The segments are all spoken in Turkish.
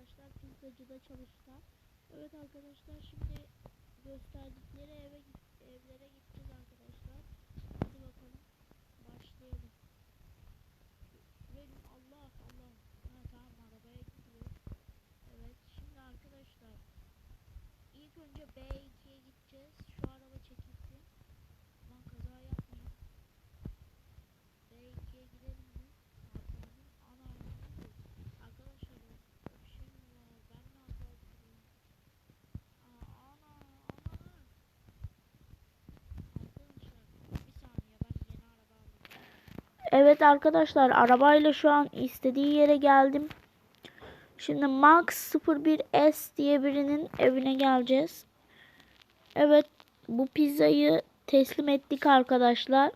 arkadaşlar pizzacıda çalıştılar. Evet arkadaşlar şimdi gösterdikleri eve evlere gideceğiz arkadaşlar. Hadi bakalım başlayalım. Benim Allah Allah. Ha tamam arabaya gidiyoruz. Evet şimdi arkadaşlar ilk önce B2'ye gideceğiz. Şu araba çekilsin. Lan kaza yapmayın. B2'ye gidelim mi? Arkamın ana Arkadaşlar bir şey mi var? Ben mi hata yapıyorum? Aa, ana ana. Arkadaşlar bir saniye ben yeni araba aldım. Evet arkadaşlar arabayla şu an istediği yere geldim. Şimdi Max 01S diye birinin evine geleceğiz. Evet bu pizzayı teslim ettik arkadaşlar.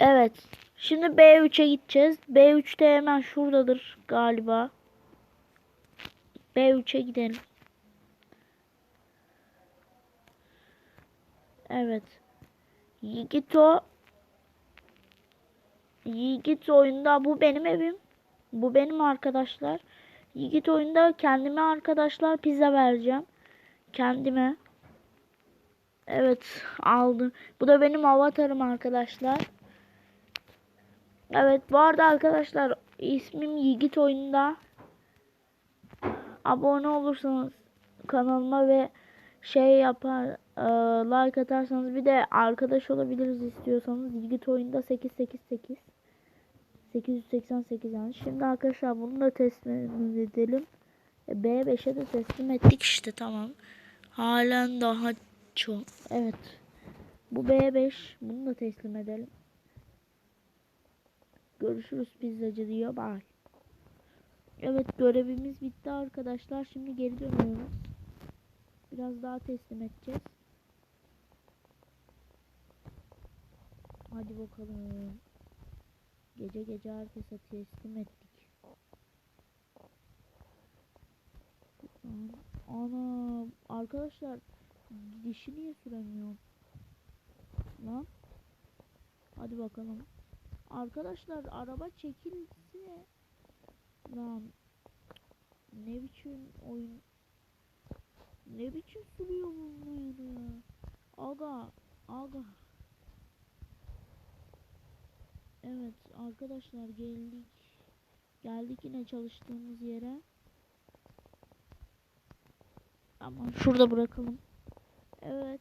Evet. Şimdi B3'e gideceğiz. B3'te hemen şuradadır galiba. B3'e gidelim. Evet. Yigito Yigit oyunda bu benim evim. Bu benim arkadaşlar. Yigit oyunda kendime arkadaşlar pizza vereceğim. Kendime. Evet aldım. Bu da benim avatarım arkadaşlar. Evet bu arada arkadaşlar ismim Yigit oyunda. Abone olursanız kanalıma ve şey yapar e, like atarsanız bir de arkadaş olabiliriz istiyorsanız Yigit oyunda 888 888 yani. Şimdi arkadaşlar bunu da teslim edelim. E, B5'e de teslim ettik işte tamam. Halen daha çok. Evet. Bu B5. Bunu da teslim edelim. Görüşürüz pizzacı diyor. Bye. Evet görevimiz bitti arkadaşlar. Şimdi geri dönüyoruz. Biraz daha teslim edeceğiz. Hadi bakalım. Gece gece herkese teslim ettik. Ana arkadaşlar dişi niye süremiyorum? Lan. Hadi bakalım. Arkadaşlar araba çekilse lan ne biçim oyun ne biçim sürüyor bunları ya? Aga aga Evet arkadaşlar geldik. Geldik yine çalıştığımız yere. Ama şurada bırakalım. Evet.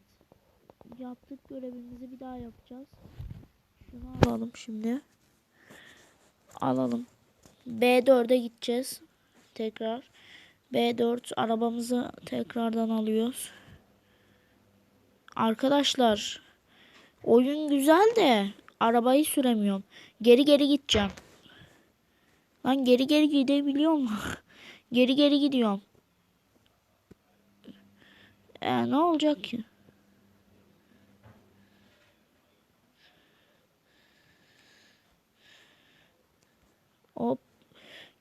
Yaptık görevimizi bir daha yapacağız. Şunu alalım şimdi. Alalım. B4'e gideceğiz. Tekrar. B4 arabamızı tekrardan alıyoruz. Arkadaşlar oyun güzel de arabayı süremiyorum. Geri geri gideceğim. Lan geri geri gidebiliyor mu? geri geri gidiyorum. E, ne olacak ki? Hop.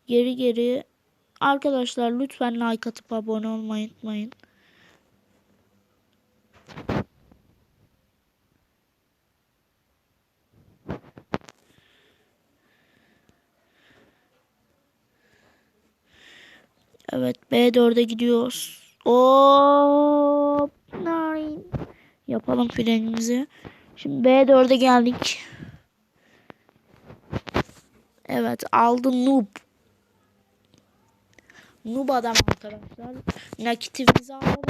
Geri geri. Arkadaşlar lütfen like atıp abone olmayı unutmayın. Evet B4'e gidiyoruz. Hop. Yapalım frenimizi. Şimdi B4'e geldik. Evet aldı noob. Noob adam arkadaşlar. Nakitimizi alalım.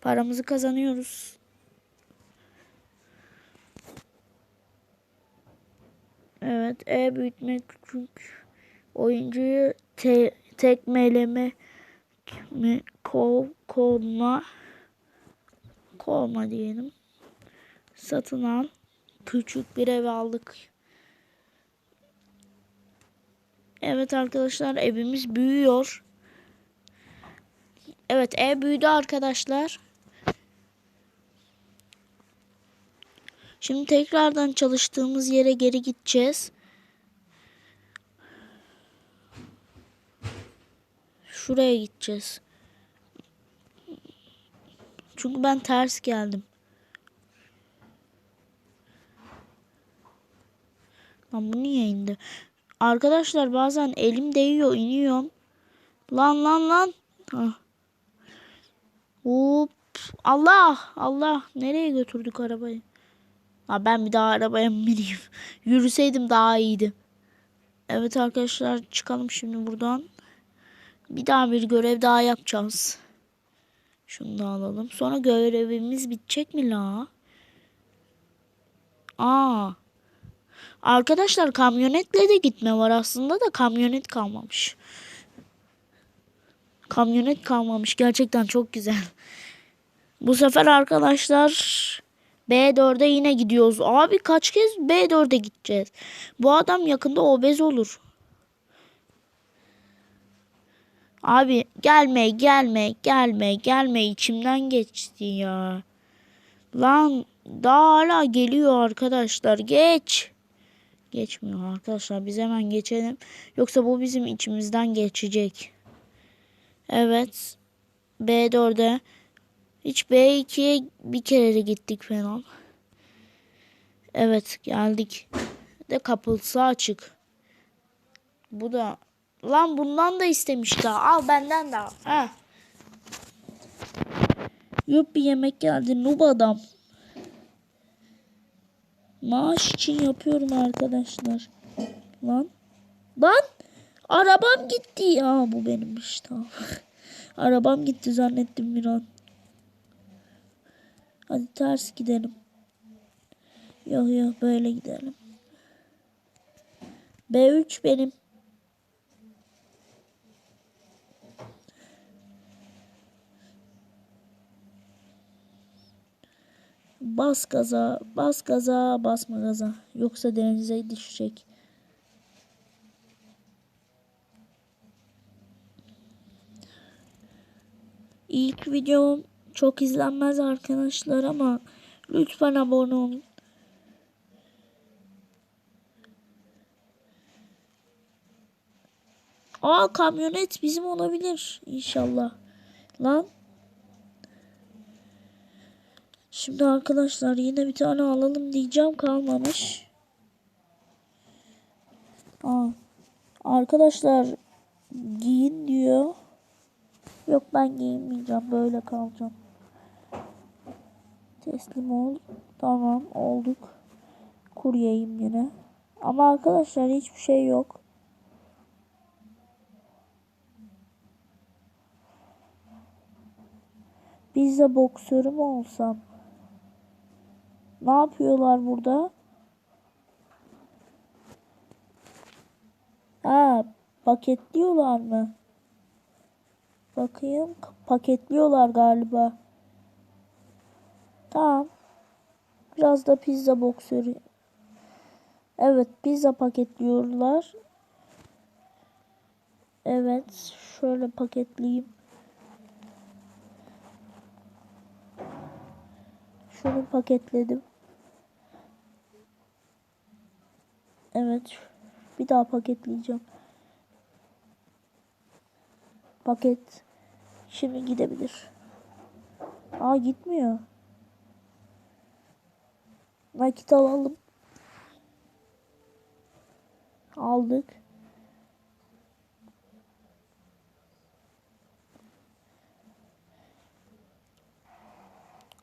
Paramızı kazanıyoruz. Evet E büyütme küçük oyuncuyu te, tekmeleme mi kov kovma kovma diyelim. Satın al. Küçük bir ev aldık. Evet arkadaşlar evimiz büyüyor. Evet ev büyüdü arkadaşlar. Şimdi tekrardan çalıştığımız yere geri gideceğiz. Şuraya gideceğiz. Çünkü ben ters geldim. Lan bu niye indi? Arkadaşlar bazen elim değiyor iniyorum. Lan lan lan. Hah. Hop. Allah Allah. Nereye götürdük arabayı? Ha, ben bir daha arabaya mı bineyim? Yürüseydim daha iyiydi. Evet arkadaşlar çıkalım şimdi buradan. Bir daha bir görev daha yapacağız. Şunu da alalım. Sonra görevimiz bitecek mi la? Aa. Arkadaşlar kamyonetle de gitme var aslında da kamyonet kalmamış. Kamyonet kalmamış. Gerçekten çok güzel. Bu sefer arkadaşlar B4'e yine gidiyoruz. Abi kaç kez B4'e gideceğiz? Bu adam yakında obez olur. Abi gelme gelme gelme gelme içimden geçti ya. Lan daha hala geliyor arkadaşlar geç. Geçmiyor arkadaşlar biz hemen geçelim. Yoksa bu bizim içimizden geçecek. Evet. B4'e. Hiç B2'ye bir kere de gittik falan. Evet geldik. De kapısı açık. Bu da lan bundan da istemiş daha. Al benden de al. Ha. Yok bir yemek geldi. Noob adam. Maaş için yapıyorum arkadaşlar. Lan. Lan. Arabam gitti ya. Bu benimmiş tamam. Arabam gitti zannettim bir an. Hadi ters gidelim. Yok yok böyle gidelim. B3 benim. Bas gaza, bas gaza, basma gaza. Yoksa denize düşecek. İlk videom çok izlenmez arkadaşlar ama lütfen abone olun. Aa kamyonet bizim olabilir inşallah. Lan. Şimdi arkadaşlar yine bir tane alalım diyeceğim kalmamış. Aa. Arkadaşlar giyin diyor. Yok ben giyinmeyeceğim. Böyle kalacağım. Teslim ol. Tamam olduk. Kuryeyim yine. Ama arkadaşlar hiçbir şey yok. Pizza boksörü mü olsam? Ne yapıyorlar burada? Ha, paketliyorlar mı? Bakayım. Paketliyorlar galiba. Tamam. Biraz da pizza boksörü. Evet pizza paketliyorlar. Evet. Şöyle paketleyeyim. Şunu paketledim. Evet. Bir daha paketleyeceğim. Paket. Şimdi gidebilir. Aa gitmiyor. Nakit alalım. Aldık.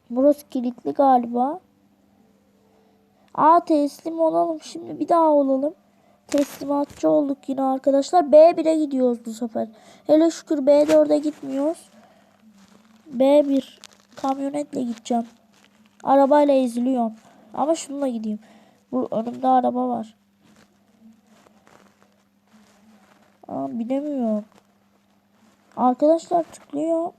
Burası kilitli galiba. Aa teslim olalım. Şimdi bir daha olalım. Teslimatçı olduk yine arkadaşlar. B1'e gidiyoruz bu sefer. Hele şükür B4'e gitmiyoruz. B1 kamyonetle gideceğim. Arabayla eziliyorum. Ama şununla gideyim. Bu önümde araba var. Aa, binemiyorum. Arkadaşlar tıklıyor.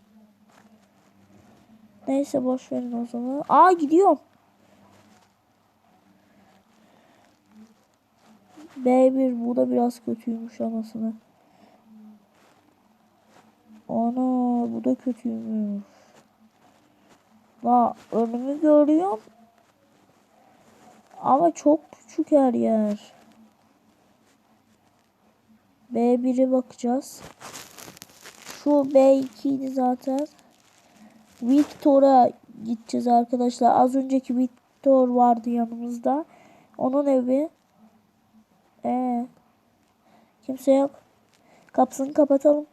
Neyse boş verin o zaman. Aa gidiyorum. B1 bu da biraz kötüymüş anasını. Ana bu da kötüymüş. La önümü görüyorum. Ama çok küçük her yer. B1'e bakacağız. Şu B2 idi zaten. Victor'a gideceğiz arkadaşlar. Az önceki Victor vardı yanımızda. Onun evi. Ee, Kimse yok. Kapısını kapatalım.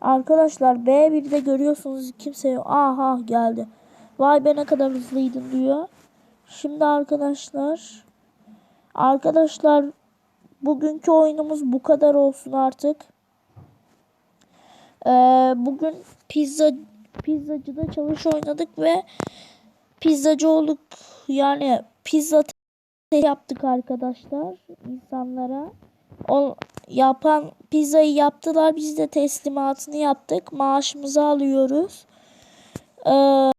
Arkadaşlar B1'de görüyorsunuz kimse yok. Aha geldi. Vay be ne kadar hızlıydın diyor. Şimdi arkadaşlar. Arkadaşlar bugünkü oyunumuz bu kadar olsun artık. Ee, bugün pizza pizzacıda çalış oynadık ve pizzacı olduk. Yani pizza yaptık arkadaşlar insanlara. O yapan pizzayı yaptılar. Biz de teslimatını yaptık. Maaşımızı alıyoruz. Ee,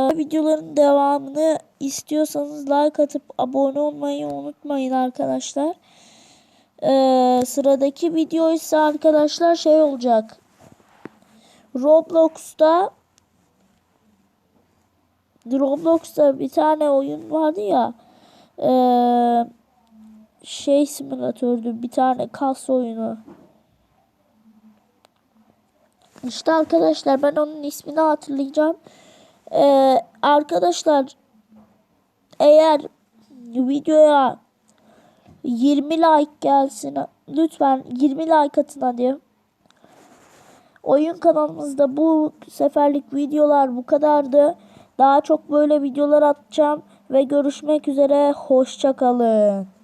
videoların devamını istiyorsanız like atıp abone olmayı unutmayın arkadaşlar. Ee, sıradaki video ise arkadaşlar şey olacak. Roblox'ta Roblox'ta bir tane oyun vardı ya. Ee, şey simülatördü bir tane kas oyunu. İşte arkadaşlar ben onun ismini hatırlayacağım. Ee, arkadaşlar eğer videoya 20 like gelsin lütfen 20 like atın hadi. Oyun kanalımızda bu seferlik videolar bu kadardı. Daha çok böyle videolar atacağım ve görüşmek üzere. Hoşça kalın.